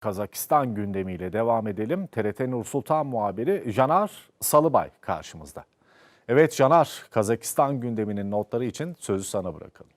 Kazakistan gündemiyle devam edelim. TRT Nur Sultan muhabiri Canar Salıbay karşımızda. Evet Canar, Kazakistan gündeminin notları için sözü sana bırakalım.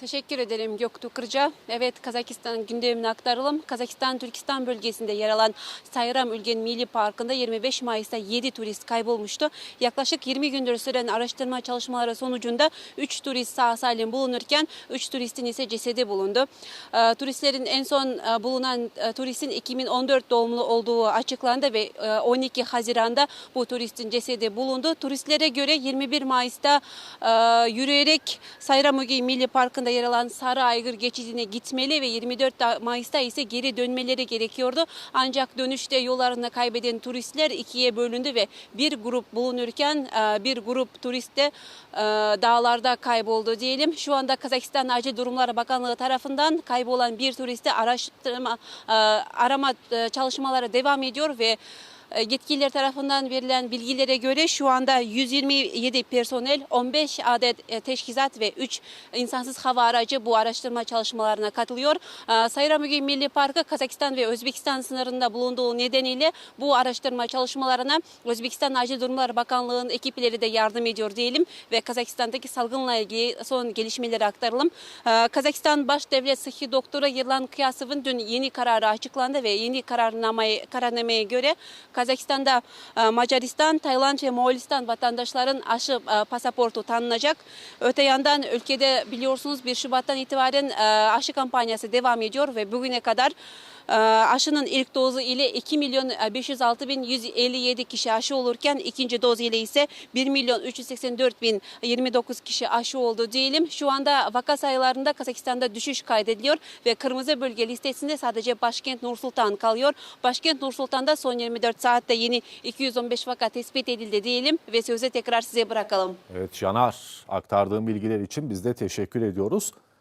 Teşekkür ederim Göktuğ Kırca. Evet Kazakistan gündemine aktaralım. Kazakistan Türkistan bölgesinde yer alan Sayram Ülgen Milli Parkı'nda 25 Mayıs'ta 7 turist kaybolmuştu. Yaklaşık 20 gündür süren araştırma çalışmaları sonucunda 3 turist sağ salim bulunurken 3 turistin ise cesedi bulundu. Ee, turistlerin en son e, bulunan e, turistin 2014 doğumlu olduğu açıklandı ve e, 12 Haziran'da bu turistin cesedi bulundu. Turistlere göre 21 Mayıs'ta e, yürüyerek Sayram Ülgen Milli Parkı'nda yer alan Sarı Aygır geçidine gitmeli ve 24 da- Mayıs'ta ise geri dönmeleri gerekiyordu. Ancak dönüşte yollarını kaybeden turistler ikiye bölündü ve bir grup bulunurken e, bir grup turist de e, dağlarda kayboldu diyelim. Şu anda Kazakistan Acil Durumlar Bakanlığı tarafından kaybolan bir turisti araştırma e, arama çalışmaları devam ediyor ve Yetkililer tarafından verilen bilgilere göre şu anda 127 personel, 15 adet e, teşkizat ve 3 insansız hava aracı bu araştırma çalışmalarına katılıyor. E, Sayramüge Milli Parkı Kazakistan ve Özbekistan sınırında bulunduğu nedeniyle bu araştırma çalışmalarına Özbekistan Acil Durumlar Bakanlığı'nın ekipleri de yardım ediyor diyelim ve Kazakistan'daki salgınla ilgili son gelişmeleri aktaralım. E, Kazakistan Baş Devlet Sıhhi Doktoru Yılan Kıyasov'un dün yeni kararı açıklandı ve yeni kararnamaya göre Kazakistan'da e, Macaristan, Tayland ve Moğolistan vatandaşların aşı e, pasaportu tanınacak. Öte yandan ülkede biliyorsunuz 1 Şubat'tan itibaren e, aşı kampanyası devam ediyor ve bugüne kadar aşının ilk dozu ile 2 milyon e, 506 bin 157 kişi aşı olurken ikinci doz ile ise 1 milyon 384 bin 29 kişi aşı oldu diyelim. Şu anda vaka sayılarında Kazakistan'da düşüş kaydediliyor ve kırmızı bölge listesinde sadece başkent Nursultan kalıyor. Başkent Nursultan'da son 24 saatte yeni 215 vaka tespit edildi diyelim ve sözü tekrar size bırakalım. Evet Canar, aktardığın bilgiler için biz de teşekkür ediyoruz.